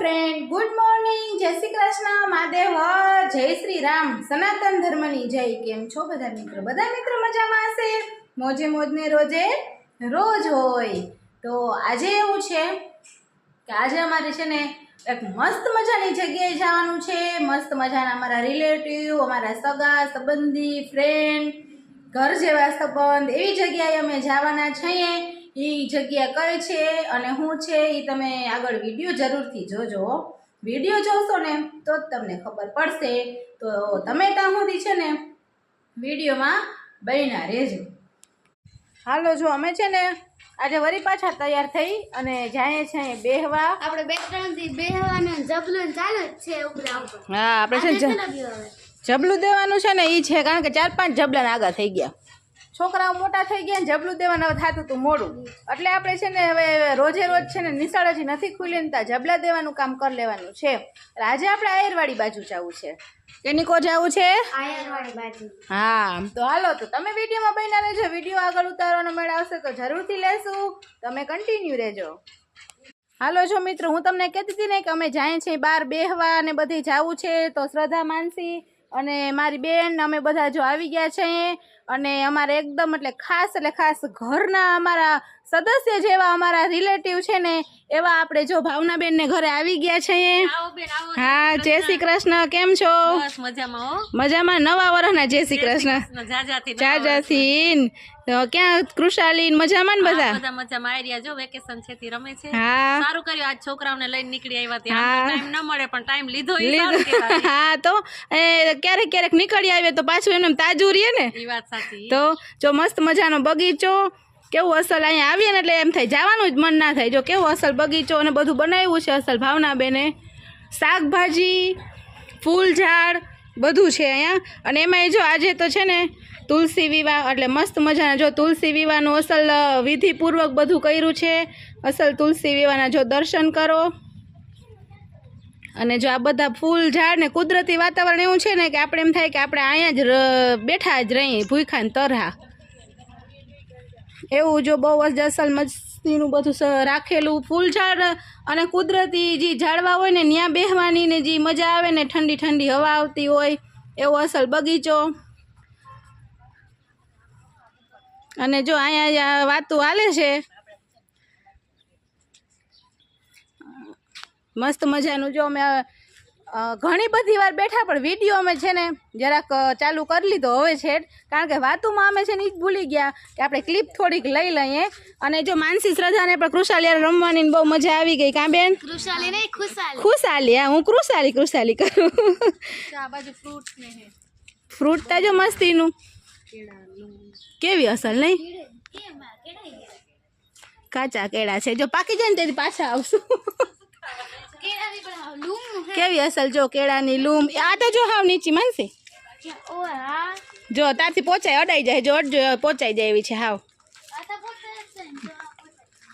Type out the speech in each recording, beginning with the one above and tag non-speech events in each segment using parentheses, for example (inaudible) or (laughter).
Friend good morning જય શ્રી કૃષ્ણ, મહાદેવ જય શ્રી રામ. સનાતન ધર્મની જય. કેમ છો બધા મિત્રો? બધા મિત્રો મજામાં હશે? મોજે મોજને રોજે રોજ હોય. તો આજે એવું છે કે આજે અમારે છે ને એક મસ્ત મજાની જગ્યાએ જવાનું છે. મસ્ત મજાના અમારા રિલેટિવ અમારા સગા, સંબંધી ફ્રેન્ડ ઘર જેવા સંબંધ. એવી જગ્યાએ અમે જવાના છીએ. એ જગ્યા કઈ છે અને શું છે એ તમે આગળ વીડિયો જરૂરથી જોજો વીડિયો જોશો ને તો જ તમને ખબર પડશે. તો તમે ત્યાં સુધી છે ને વિડીયોમાં બન્યા રહેજો. હાલો જો અમે છે ને આજે વળી પાછા તૈયાર થઈ અને જાય છે બેહવા. આપણે બે ત્રણથી બેહવાનો જબલું ચાલુ જ છે ઉપરા ઉપર. હા આપણે છે? જબલું દેવાનું છે ને એ છે કારણ કે ચાર પાંચ જબલાને આગળ થઈ ગયા. છોકરાઓ મોટા થઈ ગયા ને જબલું દેવાના થતું હતું મોડું. એટલે આપણે છે ને હવે રોજે રોજ છે ને નિશાળ હજી નથી ખુલી ને જબલા દેવાનું કામ કરી લેવાનું છે. એટલે આજે આપણે આયરવાડી બાજુ જવું છે. કેનિકો જવું છે? આયરવાડી બાજુ. હા તો હાલો તો તમે વિડીયોમાં બન્યા રહેજો. વીડિયો આગળ ઉતારવાનો મેળ આવશે તો જરૂરથી લેશું. તમે કન્ટિન્યુ રહેજો. હાલો જો મિત્રો હું તમને કહેતી હતી ને કે અમે જાય છે બહાર બેહવા અને બધી જવું છે તો શ્રદ્ધા માનસી અને મારી બેન અમે બધા જો આવી ગયા છે. અને અમારે એકદમ એટલે ખાસ એટલે ખાસ ઘરના અમારા સદસ્ય જેવા અમારા રિલેટિવ છે ને એવા આપણે જો ભાવનાબેન ને ઘરે આવી ગયા છે હા જય શ્રી કૃષ્ણ કેમ છો? મજામાં નવા વર્ષના જય શ્રી કૃષ્ણ. જાજાથી ક્યાં કૃષાલી મજામાં ને બધા? મજામાં. આવી જો વેકેશન છે તે રમે છે. હા. સારું કર્યું આજ છોકરાઓને લઈને નીકળી આવ્યા ત્યાં. ટાઈમ ન મળે પણ ટાઈમ લીધો. (laughs) હા તો ક્યારેક ક્યારેક નીકળી આવે તો પાછું એમને તાજું રહીએ ને. વાત સાચી. તો જો મસ્ત મજાનો બગીચો કેવું અસલ અહીંયા આવીએ ને એટલે એમ થાય, જવાનું જ મન ના થાય. જો કેવું અસલ બગીચો અને બધું બનાવ્યું છે અસલ ભાવના બેને શાકભાજી ફૂલ ઝાડ બધું છે અહીંયા. અને એમાંય જો આજે તો છે ને તુલસી વિવાહ, એટલે મસ્ત મજાના જો તુલસી વિવાહનું અસલ વિધિપૂર્વક બધું કર્યું છે. અસલ તુલસી વિવાહના જો દર્શન કરો. અને જો આ બધા ફૂલ ઝાડ ને કુદરતી વાતાવરણ એવું છે ને કે આપણે એમ થાય કે આપણે અહીંયા જ બેઠા જ રહીએ ભૂખાને તરહા. એવું જો બહુ જ અસલ મસ્તીનું બધું રાખેલું ફૂલઝાડ અને કુદરતી જે ઝાડવા હોય ને ત્યાં બેહવાની ને જે મજા આવે ને, ઠંડી ઠંડી હવા આવતી હોય, એવો અસલ બગીચો. અને જો અહીંયા વાતું હાલે છે. મસ્ત મજાનું જો અમે ઘણી બધી વાર બેઠા પણ વીડિયો અમે છે ને જરાક ચાલુ કરી લીધો હવે છે કારણ કે વાતુમાં અમે છે ને એ જ ભૂલી ગયા કે આપણે ક્લિપ થોડીક લઈ લઈએ. અને જો માનસી શ્રદ્ધાને પણ કૃષાલિયા રમવાની બહુ મજા આવી ગઈ કાં બેન? કૃષાલી નહીં ખુશાલી. ખુશાલી હા હું કૃષાલી કૃષાલી કરું. આ બાજુ ફ્રૂટ ને તાજો મસ્તીનું. કેવી અસલ નહીં? કાચા કેળા છે. જો પાકી જાય ને તેથી પાછા આવશું. કેવી અસલ જો કેળાની લૂમ? આ તો જો હાવ નીચી માનસી જો ત્યાંથી પોચાય અડાઈ જાય જો અડજો પોચાઈ જાય એવી છે હાવ.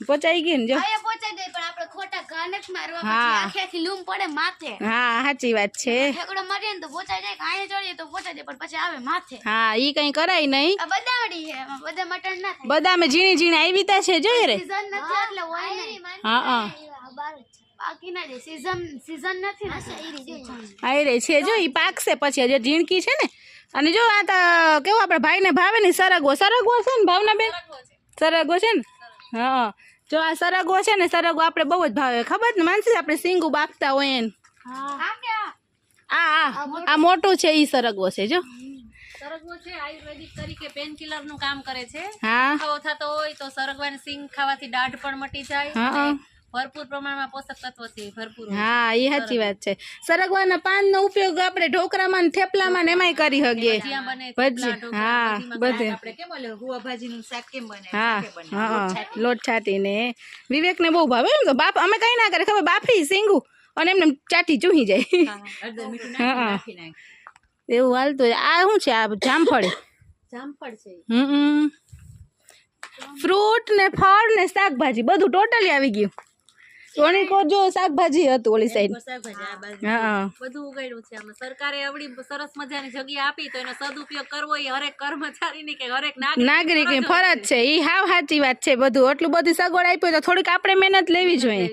પહોંચાઈ ગઈ ને જો. હા. પછી આખી આખી લૂમ પડે માથે. હા સાચી વાત છે. હા ઈ કઈ કરાય નહીં. બદામે ઝીણી ઝીણી આવી તા છે જોઈ રે. હા બાકી ના જે સીઝન સીઝન નથી ને. આવી રહી. છે જો એ પાકશે પછી. હજી ઝીણકી છે ને. અને જો આ તો કેવું આપણે ભાઈને ભાવે ને સરગવો. સરગવો છે ને ભાવના બેન સરગવો છે ને? હા. જો આ સરગવો છે ને સરગવો આપણે બહુ જ ભાવે. ખબર ને માનસી આપણે સિંગુ બાકતા હોય એને. આ? આ આ. આ મોટું. છે ઈ સરગવો છે જો. સરગવો છે આયુર્વેદિક તરીકે પેન કિલરનું કામ કરે છે. હા. ખાવો થતો હોય તો સરગવાની સિંગ ખાવાથી દાઢ પણ મટી જાય હા. ભરપૂર પ્રમાણમાં પોષક તત્વો છે ભરપૂર હા એ સાચી વાત છે. સરગવાના પાનનો ઉપયોગ આપણે ઢોકરામાં થેપલામાં ને એમાંય કરી શકીએ. ભજી હા બધે. આપણે કેમ ઓલે ગુવા ભાજીનું શાક કેમ બને? હા હા લોટ છાટીને વિવેકને બહુ ભાવે એમ તો. બાપ અમે કઈ ના કરે. ખબર બાફી સિંગુ અને એમને ચાટી ચૂહી જાય. હા એવું હાલતું હોય. આ શું છે? આ જામફળ. જામફળ છે. હમ. ફ્રૂટ ને ફળ ને શાકભાજી બધું ટોટલી આવી ગયું. સોની કો જો શાકભાજી હતું ઓલી સાઈડ. હા બધું ઉગાડ્યું છે આમાં. સરકારે આવડી સરસ મજાની જગ્યા આપી તો એનો સદુપયોગ કરવો એ હરેક કર્મચારીની કે હરેક નાગરિક નાગરિકની ફરજ છે. ઈ હાવ સાચી વાત છે બધું. એટલું બધું સગવડ આપી હોય તો થોડીક આપણે મહેનત લેવી જોઈએ.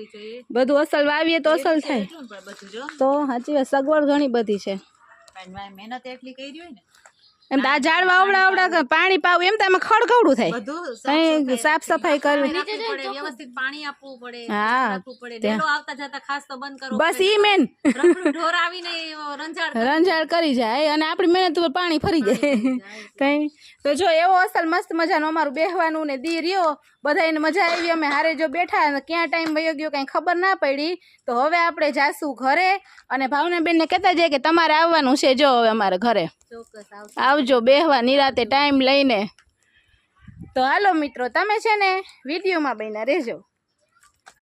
બધું અસલ વાવીએ તો અસલ થાય. તો સાચી વાત સગવડ ઘણી બધી છે. મહેનત એટલી કરી હોય ને એમ આ ઝાડવા આવડા આવડા પાણી પાવું એમ તો એમાં ખડખડું થાય. બધું સાફ સફાઈ કરવી વ્યવસ્થિત પાણી આપવું પડે હા, પડે આવતા જતા ખાસ તો બંધ કરો બસ ઈ મેન. ઢોર આવીને રંજાડ રંજાડ કરી જાય અને આપણી મહેનત ઉપર પાણી ફરી જાય કઈ? તો જો એવો અસલ મસ્ત મજાનું અમારું બેહવાનું ને દી રહ્યો. બધાને મજા આવી અમે હારે જો બેઠા અને ક્યાં ટાઈમ વયો ગયો કાંઈ ખબર ના પડી. તો હવે આપણે જાશું ઘરે અને ભાવનાબેનને કહેતા જઈએ કે તમારે આવવાનું છે. જો હવે અમારે ઘરે. આવજો. બેહવા નિરાતે ટાઈમ લઈને. તો હાલો મિત્રો તમે છે ને વિડીયોમાં બન્યા રહેજો.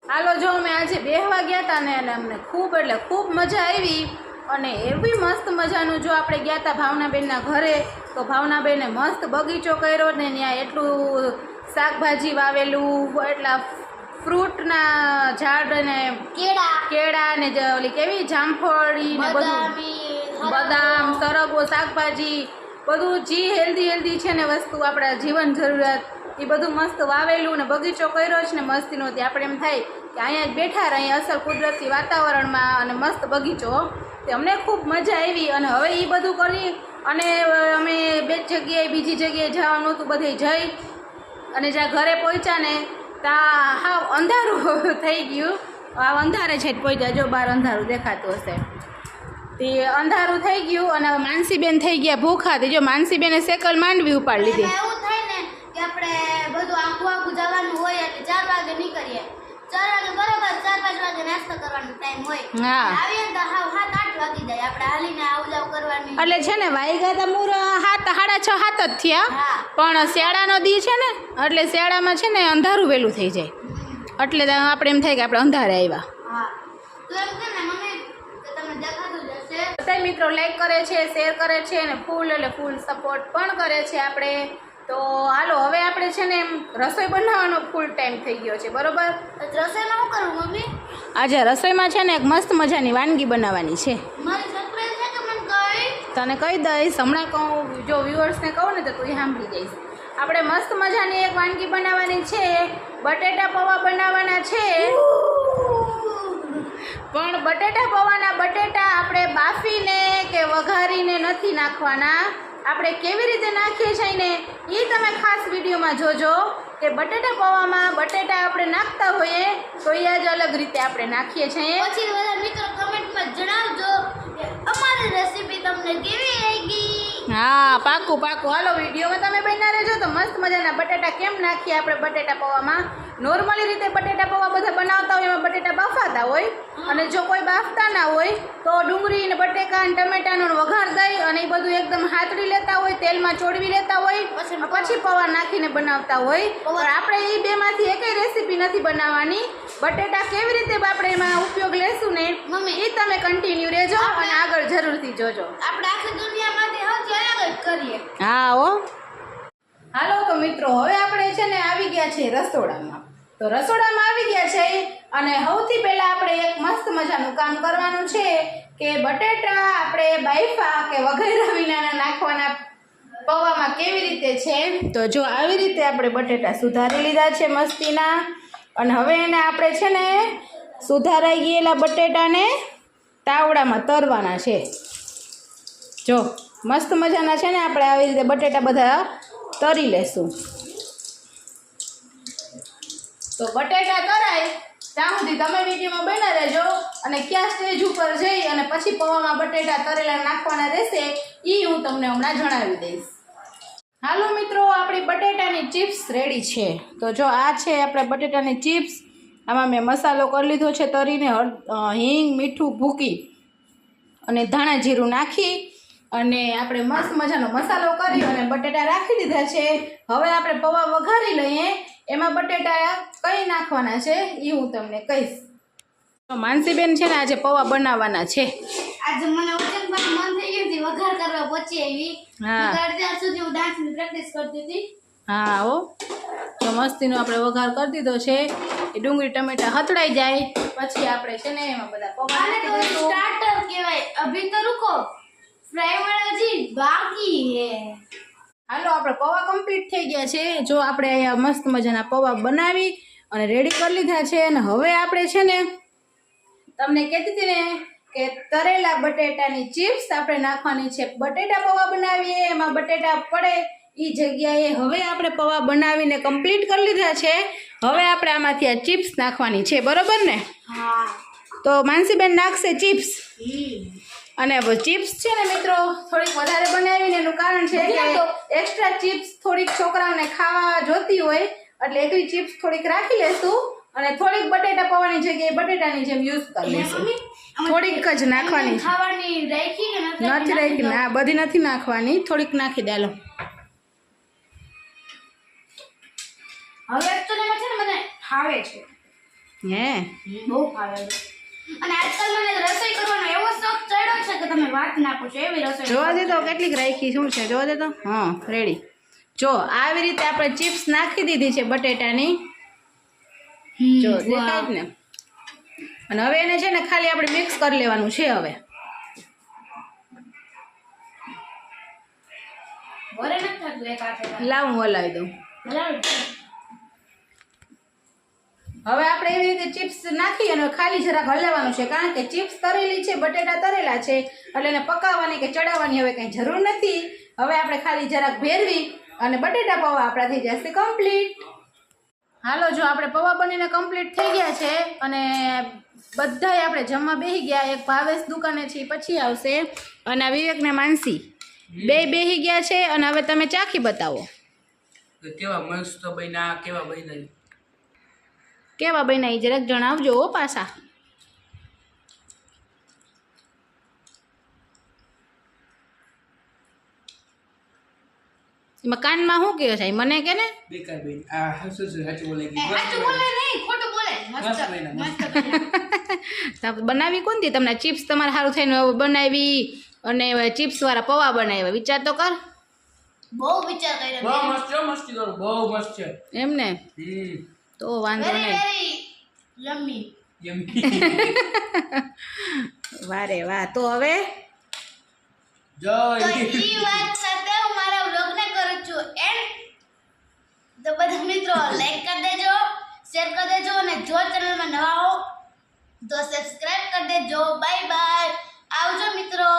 હાલો જો અમે આજે બેહવા ગયા હતા ને અને અમને ખૂબ એટલે ખૂબ મજા આવી. અને એવી મસ્ત મજાનું જો આપણે ગયા હતા ભાવનાબેનના ઘરે તો ભાવનાબેને મસ્ત બગીચો કર્યો ને ત્યાં એટલું શાકભાજી વાવેલું એટલા ફ્રૂટના ઝાડ અને કેળા. કેળા ને ઓલી કેવી? જામફળી ને બધું. બદામી બદામ સરગવો શાકભાજી બધું જે હેલ્ધી હેલ્ધી છે ને વસ્તુ આપણા જીવન જરૂરિયાત એ બધું મસ્ત વાવેલું ને બગીચો કર્યો છે ને મસ્તીનો નહોતી આપણે એમ થાય કે અહીંયા જ બેઠા રહીએ અસલ કુદરતી વાતાવરણમાં અને મસ્ત બગીચો અમને ખૂબ મજા આવી અને હવે એ બધું કરી અને અમે બે જગ્યાએ બીજી જગ્યાએ જવાનું હતું બધે જઈ અને જ્યાં ઘરે પહોંચ્યા ને ત્યાં હાવ અંધારું (laughs) થઈ ગયું. આ અંધારે છે પહોંચ્યા જો બહાર અંધારું દેખાતું હશે. તે અંધારું થઈ ગયું અને માનસીબેન થઈ ગયા ભૂખા તે જો માનસીબેને સેકલ માંડવી ઉપાડી લીધી. એવું થાય ને કે આપણે બધું આખું આખું જવાનું હોય એટલે ચાર વાગે નીકળીએ. ચાર વાગે બરોબર ચાર પાંચ વાગે નાસ્તો કરવાનો ટાઈમ હોય. હા. આવીએ તો હાવ આઠ વાગી જાય આપણે હાલીને આવ જાવ કરવાની. એટલે છે ને વાઈગા તા મૂર હાથ સાડા છ હાથ જ થયા. પણ શિયાળાનો દી છે ને એટલે શિયાળામાં છે ને અંધારું વહેલું થઈ જાય. એટલે આપણે એમ થાય કે આપણે અંધારે આવ્યા. બધા મિત્રો લાઈક કરે છે શેર કરે છે અને ફૂલ એટલે ફૂલ સપોર્ટ પણ કરે છે આપણે. તો હાલો હવે આપણે છે ને એમ રસોઈ બનાવવાનો ફૂલ ટાઈમ થઈ ગયો છે બરોબર? રસોઈમાં શું કરું મમ્મી? આજે રસોઈમાં છે ને એક મસ્ત મજાની વાનગી બનાવવાની છે. તને કહી દઈશ હમણાં કહું જો વ્યુઅર્સને કહું ને તો તું સાંભળી જઈશ. આપણે મસ્ત મજાની એક વાનગી બનાવવાની છે બટેટા પૌવા બનાવવાના છે. પણ બટેટા પૌવાના બટેટા આપણે બાફીને કે વઘારીને નથી નાખવાના. આપણે કેવી રીતે નાખીએ છીએ ને એ તમે ખાસ વિડીયોમાં જોજો કે બટેટા પૌવામાં બટેટા આપણે નાખતા હોઈએ તો એ જ અલગ રીતે આપણે નાખીએ છીએ. પછી બધા મિત્રો કમેન્ટમાં જણાવજો કે અમારી રેસીપી તમને કેવી લાગી? હા પાકું પાકું. હાલો વિડીયોમાં તમે બનાવી રહેજો તો મસ્ત મજાના બટેટા કેમ નાખીએ આપણે બટેટા પૌવામાં? નોર્મલી રીતે બટેટા પૌવા બધા બનાવતા હોય એમાં બટેટા બાફાતા હોય. અને જો કોઈ બાફતા ના હોય તો ડુંગળી ને બટેકા અને ટમેટાનો વઘાર દઈ અને એ બધું એકદમ હાથડી લેતા હોય તેલમાં ચોડવી લેતા હોય પછી પૌવા નાખીને બનાવતા હોય. પણ આપણે એ બેમાંથી એકેય રેસીપી નથી બનાવવાની. બટેટા કેવી રીતે આપણે એમાં ઉપયોગ લેશું ને મમ્મી. એ તમે કન્ટિન્યુ રહેજો અને આગળ જરૂરથી જોજો. આપણે આખી દુનિયામાંથી સૌથી અલગ જ કરીએ. હા હો. હાલો તો મિત્રો હવે આપણે છે ને આવી ગયા છે રસોડામાં. તો રસોડામાં આવી ગયા છે અને સૌથી પહેલાં આપણે એક મસ્ત મજાનું કામ કરવાનું છે કે બટેટા આપણે બાઈફા કે વગેરે વિનાના નાખવાના પૌવામાં કેવી રીતે છે? તો જો આવી રીતે આપણે બટેટા સુધારી લીધા છે મસ્તીના. અને હવે એને આપણે છે ને સુધારાઈ ગયેલા બટેટાને તાવડામાં તરવાના છે. જો મસ્ત મજાના છે ને આપણે આવી રીતે બટેટા બધા તરી લેશું. તો બટેટા કરાય, ત્યાં સુધી તમે વિડીયોમાં બના રહેજો અને કયા સ્ટેજ ઉપર જઈ અને પછી પૌવામાં બટેટા તરેલા નાખવાના રહેશે એ હું તમને હમણાં જણાવી દઈશ. હાલો મિત્રો, આપણી બટેટાની ચિપ્સ રેડી છે. તો જો આ છે આપણે બટેટાની ચિપ્સ. આમાં મેં મસાલો કરી લીધો છે તરીને હિંગ, મીઠું ભૂકી અને ધાણા જીરું નાખી અને આપણે મસ્ત મજાનો મસાલો કરી અને બટેટા રાખી દીધા છે. હવે આપણે પૌવા વઘારી લઈએ. એમાં બટેટા કઈ નાખવાના છે? એ હું તમને કહીશ. તો માનસીબેન છે ને આજે પૌવા બનાવવાના છે. આજે મને ઉચકવાનું મન થઈ ગયું હતી વઘાર કરવા પહોંચી આવી. હા. અત્યાર સુધી હું ડાન્સની પ્રેક્ટિસ કરતી હતી. હા હો. તો મસ્તીનો આપણે વઘાર કરી દીધો છે. એ ડુંગળી ટમેટા હથડાઈ જાય. પછી આપણે છે ને એમાં બધા પૌવા સ્ટાર્ટર કહેવાય. અભી તો રૂકો. ફ્રાય વાળા જી બાકી હે. હાલો આપણે પૌવા કમ્પ્લીટ થઈ ગયા છે. જો આપણે અહીંયા મસ્ત મજાના પૌવા બનાવી અને રેડી કરી લીધા છે અને હવે આપણે છે ને તમને કહેતી હતી ને કે તરેલા બટેટાની ચિપ્સ આપણે નાખવાની છે. બટેટા પૌવા બનાવીએ એમાં બટેટા પડે એ જગ્યાએ હવે આપણે પૌવા બનાવીને કમ્પ્લીટ કરી લીધા છે. હવે આપણે આમાંથી આ ચિપ્સ નાખવાની છે બરોબર ને? હા. તો માનસીબેન નાખશે ચિપ્સ. અને ચિપ્સ છે ને મિત્રો થોડીક વધારે બનાવીને એનું કારણ છે કે એક્સ્ટ્રા ચિપ્સ થોડીક છોકરાઓને ખાવા જોતી હોય એટલે એકલી ચિપ્સ થોડીક રાખી લેશું અને થોડીક બટેટા પવાની જગ્યાએ બટેટાની જેમ યુઝ કરી લેશું. થોડીક જ નાખવાની. નથી રાખી ના. બધી નથી નાખવાની. થોડીક નાખી દેલો હવે તો ને મને ફાવે છે. હે? બહુ ફાવે છે. અને આજકાલ મને રસોઈ કરવાનો એવો શોખ ચડ્યો છે કે તમે વાત ના પૂછો એવી રસોઈ જોવા દે તો કેટલીક રાખી શું છે? જોવા દે તો? હા રેડી જો આવી રીતે આપણે ચિપ્સ નાખી દીધી છે બટેટાની. જો દેખાય ને? અને હવે એને છે ને ખાલી આપણે મિક્સ કરી લેવાનું છે હવે. લાવું હું હલાવી દઉં. હવે આપણે એવી રીતે ચિપ્સ નાખી અને ખાલી જરાક હલાવવાનું છે કારણ કે ચિપ્સ તરેલી છે બટેટા તરેલા છે એટલે એને પકાવવાની કે ચડાવવાની હવે કંઈ જરૂર નથી. હવે આપણે ખાલી જરાક ભેરવી અને બટેટા પૌવા આપણા થઈ જશે કમ્પ્લીટ હાલો જો આપણે પૌવા બનીને કમ્પ્લીટ થઈ ગયા છે અને બધાય આપણે જમવા બેસી ગયા. એક ભાવેશ દુકાને છે પછી આવશે. અને આ વિવેકને માનસી બે બેસી ગયા છે અને હવે તમે ચાખી બતાવો. કેવા મસ્ત બન્યા કેવા બન્યા. કેવા બન્યા એ જરાક જણાવજો હો પાછા. એમાં કાનમાં શું કહ્યો છે? મને કે ને? બેકાર બેન આ હસું છું સાચું બોલે એ સાચું બોલે નહીં ખોટું બોલે. મસ્ત મસ્ત બન્યા, મસ્ત. બન્યા. (laughs) તો બનાવી કોણ દી? તમને ચિપ્સ તમારે સારું થઈને બનાવી અને ચિપ્સ વાળા પૌવા બનાવ્યા. વિચાર તો કર. બહુ વિચાર કર્યો બહુ મસ્ત છે મસ્તી કરું બહુ મસ્ત છે. એમ ને? હમ. તો વાંધો નહીં. (laughs) વેરી વાહ. તો હવે? જય ઈ વાત સાથે હું મારા વ્લોગને કરું છું. એન્ડ તો બધા મિત્રો લાઈક કરી દેજો શેર કરી દેજો અને જો ચેનલમાં નવા હો તો સબસ્ક્રાઇબ કરી દેજો. બાય બાય આવજો મિત્રો.